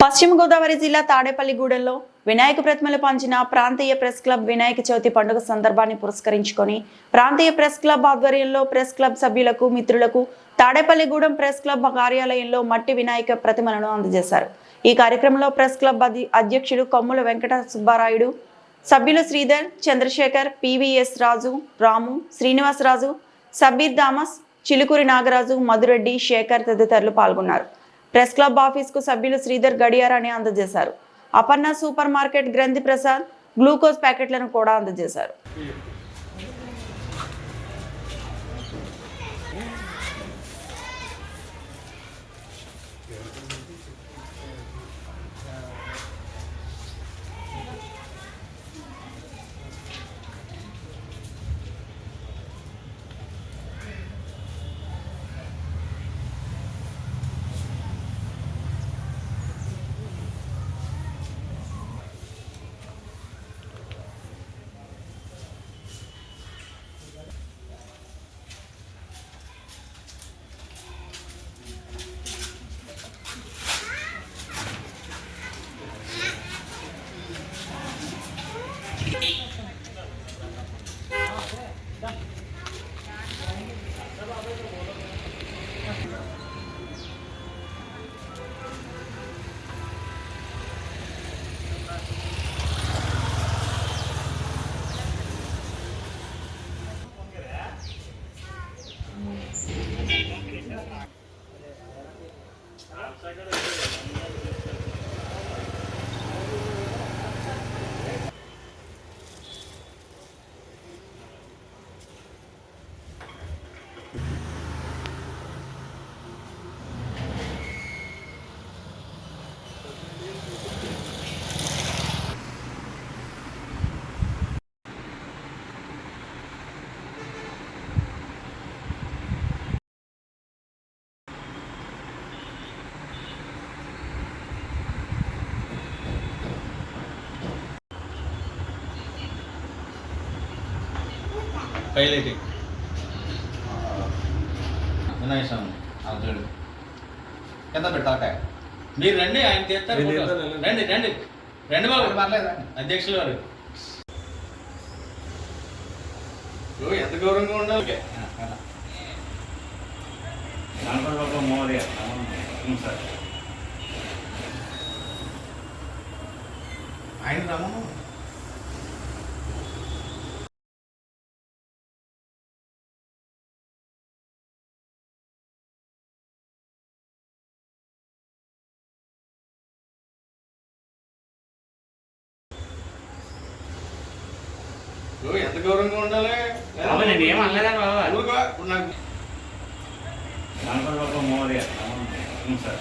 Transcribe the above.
పశ్చిమ గోదావరి జిల్లా తాడేపల్లిగూడెంలో వినాయక ప్రతిమలు పంచిన ప్రాంతీయ ప్రెస్ క్లబ్ వినాయక చవితి పండుగ సందర్భాన్ని పురస్కరించుకొని ప్రాంతీయ ప్రెస్ క్లబ్ ఆధ్వర్యంలో ప్రెస్ క్లబ్ సభ్యులకు మిత్రులకు తాడేపల్లిగూడెం ప్రెస్ క్లబ్ కార్యాలయంలో మట్టి వినాయక ప్రతిమలను అందజేశారు. ఈ కార్యక్రమంలో ప్రెస్ క్లబ్ అధి- అధ్యక్షుడు కొమ్ముల వెంకట సుబ్బారాయుడు సభ్యులు శ్రీధర్ చంద్రశేఖర్ పివిఎస్ రాజు రాము శ్రీనివాసరాజు సబీర్ దామస్ చిలుకూరి నాగరాజు మధురెడ్డి శేఖర్ తదితరులు పాల్గొన్నారు. ప్రెస్ క్లబ్ ఆఫీస్కు సభ్యులు శ్రీధర్ గడియారాన్ని అందజేశారు. అపర్ణ సూపర్ మార్కెట్ గ్రంథి ప్రసాద్ గ్లూకోజ్ ప్యాకెట్లను కూడా అందజేశారు. Yeah, so I got a highlighting Vinayaka Swami చూడు. కింద పెట్టాక మీరు రండి ఆయన తీస్తారు రండి రండి. రండి బాబు. పర్లేదా అధ్యక్షులు వారు. ఓ, ఎంత గౌరవంగా ఉండాలి. గణపతి మోదయ సార్. ఆయన రమ్మను ఎంత గౌరవంగా ఉండాలి? బాబా నేను ఏం అనలేదా బాబా? నాకు మోదయ సార్.